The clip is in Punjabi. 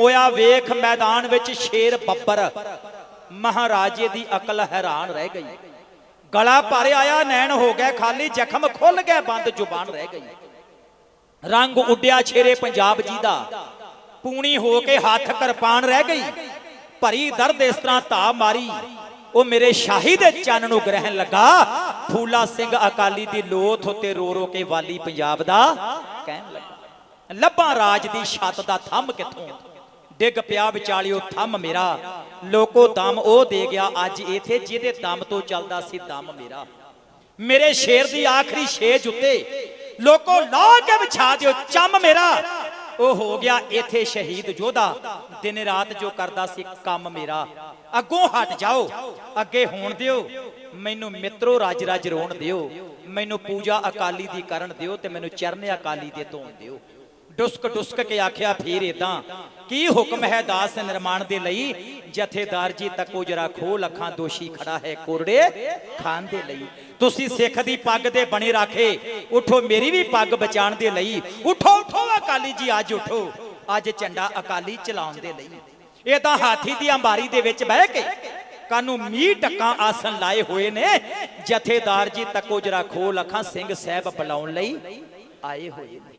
ਮੋਇਆ ਵੇਖ ਮੈਦਾਨ ਵਿੱਚ ਸ਼ੇਰ ਬੱਬਰ। ਮਹਾਰਾਜੇ ਦੀ ਅਕਲ ਹੈਰਾਨ ਰਹਿ ਗਈ। ਗਲਾ ਭਰ ਆਇਆ, ਨੈਣ ਹੋ ਗਏ ਖਾਲੀ ਜ਼ਖਮ ਖੁੱਲ ਗਏ ਬੰਦ ਜ਼ੁਬਾਨ ਰਹਿ ਗਈ। ਰੰਗ ਉੱਡਿਆ ਛੇਰੇ ਪੰਜਾਬ ਜੀ ਦਾ। ਪੂਣੀ ਹੋ ਕੇ ਹੱਥ ਕਿਰਪਾਨ ਰਹਿ ਗਈ। ਭਰੀ ਦਰਦ ਇਸ ਤਰ੍ਹਾਂ ਧਾ ਮਾਰੀ। ਉਹ ਮੇਰੇ ਸ਼ਾਹੀ ਦੇ ਚੰਨ ਨੂੰ ਗ੍ਰਹਿਣ ਲੱਗਾ। ਫੂਲਾ ਸਿੰਘ ਅਕਾਲੀ ਦੀ ਲੋਥ ਉੱਤੇ ਰੋ ਰੋ ਕੇ ਵਾਲੀ ਪੰਜਾਬ ਦਾ ਕਹਿਣ ਲੱਗਾ। ਲੱਭਾਂ ਰਾਜ ਦੀ ਛੱਤ ਦਾ ਥੰਮ ਕਿੱਥੋਂ? ਡਿੱਗ ਪਿਆ ਵਿਚਾਲਿਓ, ਥੰਮ ਮੇਰਾ। ਲੋਕੋ ਦਮ ਉਹ ਦੇ ਗਿਆ, ਅੱਜ ਇਥੇ ਜਿਹਦੇ ਦਮ ਤੋਂ ਚੱਲਦਾ ਸੀ ਦਮ ਮੇਰਾ। ਮੇਰੇ ਸ਼ੇਰ ਦੀ ਆਖਰੀ ਛੇਜ ਉੱਤੇ ਲੋਕੋ ਲਾ ਕੇ ਵਿਛਾ ਦਿਓ, ਚੰਮ ਮੇਰਾ। ਉਹ ਹੋ ਗਿਆ ਇਥੇ ਸ਼ਹੀਦ ਯੋਧਾ। ਦਿਨ ਰਾਤ ਜੋ ਕਰਦਾ ਸੀ ਕੰਮ ਮੇਰਾ। ਅੱਗੋਂ ਹਟ ਜਾਓ, ਅੱਗੇ ਹੋਣ ਦਿਓ। ਮੈਨੂੰ ਮਿੱਤਰੋ ਰਾਜ ਰਾਜ ਰੋਣ ਦਿਓ। ਮੈਨੂੰ ਪੂਜਾ ਅਕਾਲੀ ਦੀ ਕਰਨ ਦਿਓ ਤੇ ਮੈਨੂੰ ਚਰਨ ਅਕਾਲੀ ਦੇ ਧੋਣ ਦਿਓ। ਡੁਸਕ ਡੁਸਕ ਕੇ ਆਖਿਆ, ਫੇਰ ਇਦਾਂ ਕੀ ਹੁਕਮ ਹੈ ਦਾਸ ਨਿਰਮਾਣ ਦੇ ਲਈ? ਜਥੇਦਾਰ ਜੀ ਤੱਕੋ ਜਰਾ ਖੋਲ ਅੱਖਾਂ, ਦੋਸ਼ੀ ਖੜਾ ਹੈ ਕੋਰੜੇ ਖਾਨ ਦੇ ਲਈ। ਤੁਸੀਂ ਸਿੱਖ ਦੀ ਪੱਗ ਦੇ ਬਣੇ ਰਾਖੇ, ਉਠੋ ਮੇਰੀ ਵੀ ਪੱਗ ਬਚਾਉਣ ਦੇ ਲਈ। ਉਠੋ ਉਠੋ ਅਕਾਲੀ ਜੀ, ਅੱਜ ਉਠੋ। ਅੱਜ ਝੰਡਾ ਅਕਾਲੀ ਚਲਾਉਣ ਦੇ ਲਈ। ਇਹ ਤਾਂ ਹਾਥੀ ਦੀ ਅੰਬਾਰੀ ਦੇ ਵਿੱਚ ਬਹਿ ਕੇ ਕਾਨੂੰ ਮੀਂਹ ਟੱਕਾਂ ਆਸਨ ਲਾਏ ਹੋਏ ਨੇ। ਜਥੇਦਾਰ ਜੀ ਤੱਕੋ ਜਰਾ ਖੋਲ ਅੱਖਾਂ, ਸਿੰਘ ਸਾਹਿਬ ਬੁਲਾਉਣ ਲਈ ਆਏ ਹੋਏ ਨੇ।